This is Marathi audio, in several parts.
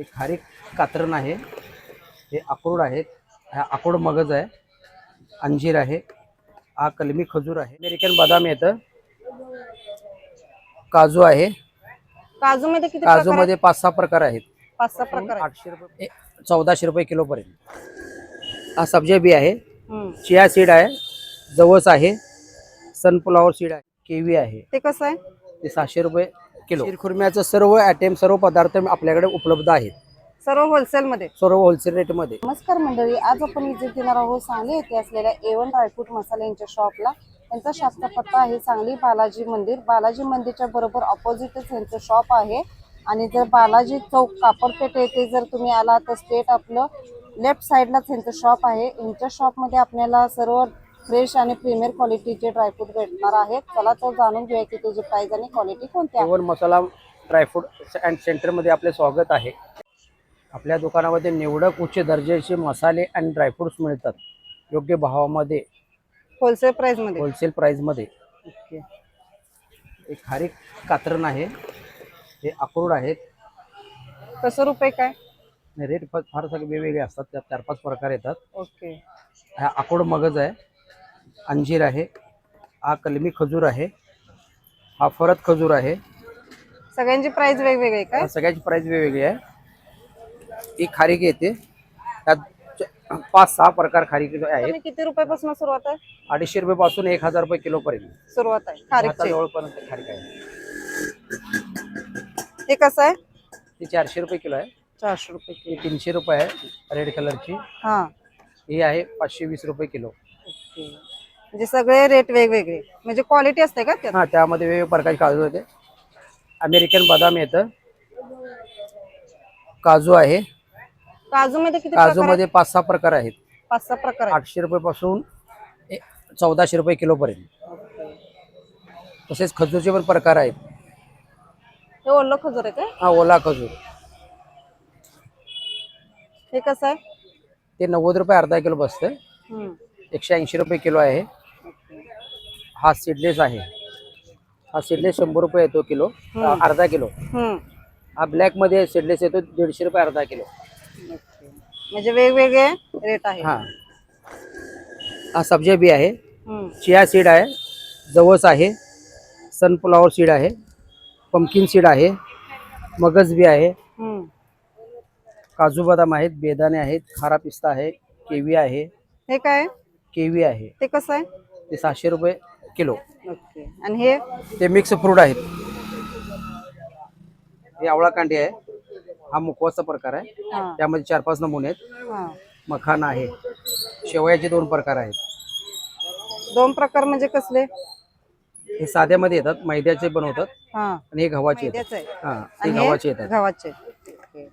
एक खारीक कातरण आहे. हे अक्रोड आहेत हा अक्रोड मगज आहे. अंजीर आहे. हा कलमी खजूर आहे. अमेरिकन बदाम येतं काजू आहे. काजू मध्ये किती काजू मध्ये पाच सहा प्रकार आहेत? पाच सहा प्रकार आहेत. आठशे रुपये चौदाशे रुपये किलो पर्यंत. हा सब्जी बी आहे. हम्म. चिया सीड आहे. जवस आहे. सनफ्लॉवर सीड आहे. केवी आहे. ते कसं आहे? ते सहाशे रुपये किलो. शिरखुर्म्याचं सर्व आयटेम सर्व पदार्थ आपल्याकडे उपलब्ध आहेत. सर्व होलसेल मध्ये? सर्व होलसेल रेटमध्ये नमस्कार मंडळी आज आपण विजिट देणार आहोत सांगली येथे असलेल्या ए वन ड्रायफ्रूट मसाला यांच्या शॉपला त्यांचा शास्त्र पत्ता आहे सांगली बालाजी मंदिर. बालाजी मंदिरच्या बरोबर ऑपोजिटच यांचं शॉप आहे. आणि जर बालाजी चौक कापडपेठ येथे जर तुम्ही आला तर स्टेट आपलं लेफ्ट साईडलाच यांचं शॉप आहे. यांच्या शॉपमध्ये आपल्याला सर्व फ्रेश आणि प्रीमियर क्वालिटीचे ड्रायफ्रूट भेटणार आहेत. चला तर जाणून घेऊया की त्याची प्राइस आणि क्वालिटी कोणती आहे. मसाला ड्रायफ्रूट अँड सेंटरमध्ये आपले स्वागत आहे. आपल्या दुकानामध्ये निवडक उच्च दर्जाचे मसाले आणि ड्रायफ्रुट्स मिळतात. योग्य भावामध्ये होलसेल प्राइसमध्ये. होलसेल प्राईजमध्ये ओके एक खारीक कातरण आहे. हे अक्रोड आहेत. कसं रुपये काय? रेट फार फार सगळे वेगवेगळे असतात. त्यात चार पाच प्रकार येतात. ओके हा अक्रोड मगज आहे. अंजीर आहे हा कलमी खजूर आहे हा फरत खजूर आहे. सगळ्यांची प्राइस वेगवेगळी आहे या सगळ्याची प्राइस वेगवेगळी आहे. ही खारीक येते. त्यात पाच सहा प्रकार खारीक तुम्ही किती रुपयापासून सुरुवात आहे? अडीचशे रुपये पासून एक हजार रुपये किलो पर्यंत. सुरुवात आहे. खारीकची जवळपर्यंत खारीक आहे. ते कसं आहे? ती चारशे रुपये किलो आहे. चारशे रुपये ही तीनशे रुपये आहे रेड कलरची. हा. ही आहे पाचशे वीस रुपये किलो. ओके. म्हणजे सगळे रेट वेगवेगळे. म्हणजे क्वालिटी असते का त्यात? हा त्यामध्ये वेगवेगळ्या प्रकारचे काजू येते अमेरिकन बदाम येतं. काजू आहे. काजू मध्ये किती काजू मध्ये पाच सहा प्रकार आहेत? पाच सहा प्रकार आहेत. आठशे रुपये पासून चौदाशे रुपये किलो पर्यंत तसेच खजूरचे पण प्रकार आहेत. हे ओलं खजूर आहे काय? हा ओला खजूर. हे कसं आहे? ते नव्वद रुपये अर्धा किलो बसतं हम्म. एकशे ऐंशी रुपये किलो आहे. हा सीडलेस आहे. हा सीडलेस शंभर रुपये येतो किलो अ, अर्धा किलो. हम्म. हा ब्लॅकमध्ये सीडलेस येतो दीडशे रुपये अर्धा किलो. ओके. म्हणजे वेगवेगळे रेट आहे हा. हा सब्जी बी आहे. हम्म. चिया सीड आहे जवस आहे सनफ्लॉवर सीड आहे पंपकिन सीड आहे मगज बी आहे. हम्म. काजू बदाम आहेत बेदाणे आहेत खारा पिस्ता आहे केवी आहे. हे काय? केवी आहे. ते कसं आहे? ते सहाशे रुपये. किलो. ओके. आणि हे? ते मिक्स फ्रूट आहेत. हे आवळा कांडी आहे. हा मुखवाचा प्रकार आहे. हा. त्यामध्ये चार पाच नमुने आहेत. हा. मखाना आहे. शेवयाचे दोन प्रकार आहेत. दोन प्रकार म्हणजे कसले? हे साध्यामध्ये येतात मैद्याचे बनवतात हा. आणि हे गव्हाचे येतात. मैद्याचं आहे. हा हे हे गव्हाचे येतात. गव्हाचे. ओके.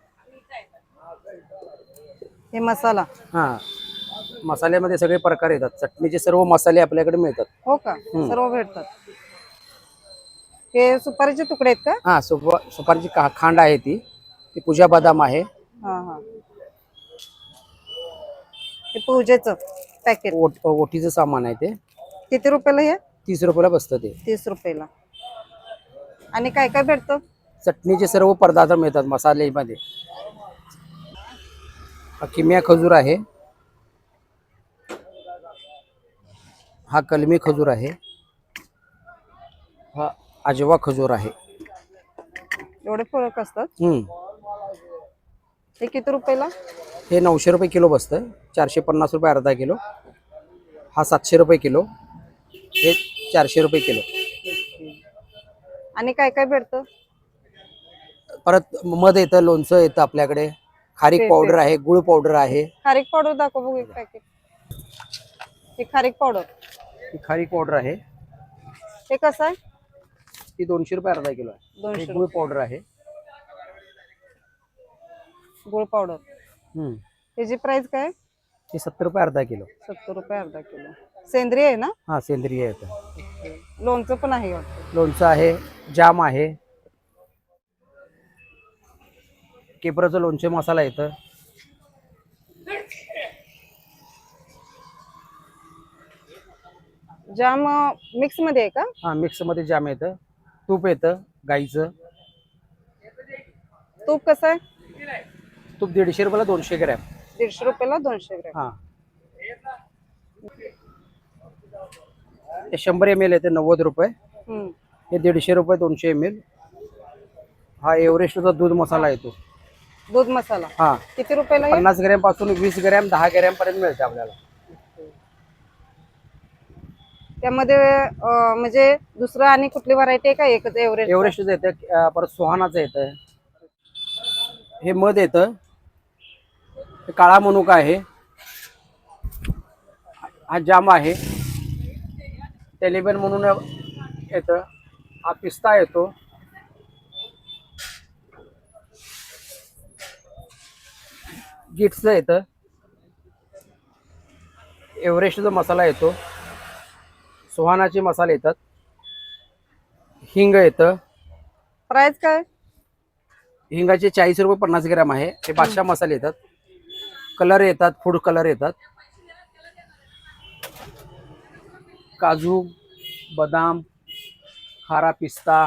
हे मसाला. हा. मसाल्यामध्ये सगळे प्रकार येतात. चटणीचे सर्व मसाले आपल्याकडे मिळतात. हो का? सर्व भेटतात. हे सुपारीचे तुकडे आहेत का? हा सुप सुपारीची खांड आहे ती. ती पूजा बदाम आहे. हा हा. हे पूजेचं पॅकेट. ओट ओटीचं सामान आहे ते. किती रुपयाला हे? तीस रुपयाला बसतं ते. तीस रुपयाला. आणि काय काय भेटतं? चटणीचे सर्व पदार्थ मिळतात मसाल्यामध्ये. हा किम्या खजूर आहे. हा कलमी खजूर आहे. हा अजवा खजूर आहे. एवढे फरक असतात? हम्म. हे किती रुपयाला? हे नऊशे रुपये किलो बसतं चारशे पन्नास रुपये अर्धा किलो. हा सातशे रुपये किलो. हे चारशे रुपये किलो. आणि काय काय भेटतं? परत मध येतं लोणचं येतं आपल्याकडे. खारीक ते- पावडर आहे गुळ पावडर आहे. खारीक पावडर दाखव बघू एक पॅकेट हे खारीक पावडर. ही खारीक पावडर आहे. हे कसं आहे? ती दोनशे रुपये अर्धा किलो आहे. हे दोनशे गुळ पावडर आहे. गुळ पावडर. हम्म. ह्याची प्राइस काय? हे सत्तर रुपये अर्धा किलो. सत्तर रुपये अर्धा किलो. सेंद्रिय आहे ना? हा सेंद्रिय येतं लोणचं पण आहे वाटतं. लोणचं आहे जाम आहे. केपराचं लोणचे मसाला येतं जाम मिक्समध्ये आहे का? हा मिक्समध्ये जाम येतं. तूप येतं गाईचं. तूप कसं आहे? तूप दीडशे रुपयाला दोनशे ग्रॅम. दीडशे रुपयाला दोनशे ग्रॅम. हां. हे शंभर एम एल येते नव्वद रुपये. हम्म. हे दीडशे रुपये दोनशे एम एल हा एव्हरेस्टचा दूध मसाला येतो. दूध मसाला. हा. किती रुपयाला आहे? पन्नास ग्रॅमपासून वीस ग्रॅम दहा ग्रॅम पर्यंत मिळते आपल्याला. त्यामध्ये म्हणजे दुसरं आणि कुठली व्हरायटी आहे का एकच एव्हरेस्ट? एव्हरेस्टचं येतं परत सुहानाचं येतं. हे मध येतं. हे काळा मनुका आहे. हा जाम आहे. टेलिबन म्हणून येतं. हा पिस्ता येतो. गिट्सचं येतं. एव्हरेस्टचा मसाला येतो. सुहानाचे मसाले येतात. हिंग येतं. प्राइस काय? हिंगाचे चाळीस रुपये पन्नास ग्रॅम आहे. हे बादशाह मसाले येतात. कलर येतात फूड कलर येतात. काजू बदाम खारा पिस्ता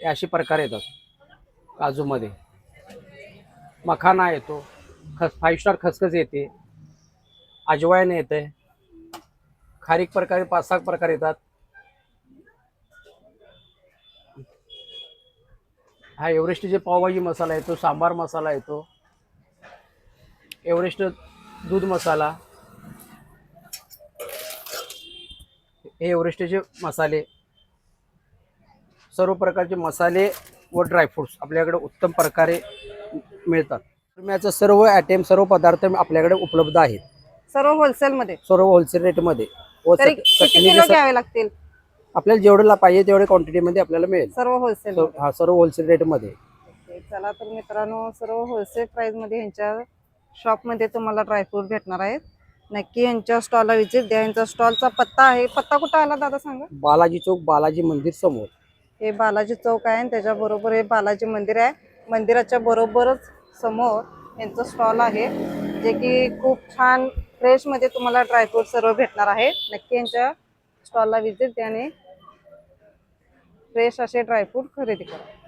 हे असे प्रकार येतात काजूमध्ये. मखाना येतो. खस फाईव्ह स्टार खसखस येते. अजवाईन येते खारीक प्रकारे पाच सहा प्रकार येतात. हा एव्हरेस्टचे पावभाजी मसाला येतो सांबार मसाला येतो. एव्हरेस्ट दूध मसाला. हे एव्हरेस्टचे मसाले. सर्व प्रकारचे मसाले व ड्रायफ्रुट्स आपल्याकडे उत्तम प्रकारे मिळतात. याचं सर्व आयटेम सर्व पदार्थ आपल्याकडे उपलब्ध आहेत. सर्व होलसेल मध्ये. सर्व होलसेल रेटमध्ये व तरी चट- किती चटणीचे किलो स- घ्यावे लागतील? आपल्याला जेवढं पाहिजे तेवढे क्वांटिटीमध्ये आपल्याला मिळेल. सर्व होलसेल सर्व- हा सर्व होलसेल रेटमध्ये चला तर मित्रांनो सर्व होलसेल प्राइसमध्ये यांच्या शॉपमध्ये तुम्हाला ड्रायफ्रूट भेटणार आहेत. नक्की यांच्या स्टॉलला व्हिजिट द्या. यांचा स्टॉलचा पत्ता आहे. पत्ता कुठं आला दादा सांगा? बालाजी चौक बालाजी मंदिर समोर. हे बालाजी चौक आहे आणि त्याच्या बरोबर हे बालाजी मंदिर आहे. मंदिराच्या बरोबरच समोर यांचं स्टॉल आहे. जे की खूप छान फ्रेशमध्ये तुम्हाला ड्रायफ्रूट सर्व भेटणार आहे. नक्की यांच्या स्टॉलला व्हिजिट द्याने फ्रेश असे ड्रायफ्रूट खरेदी करा.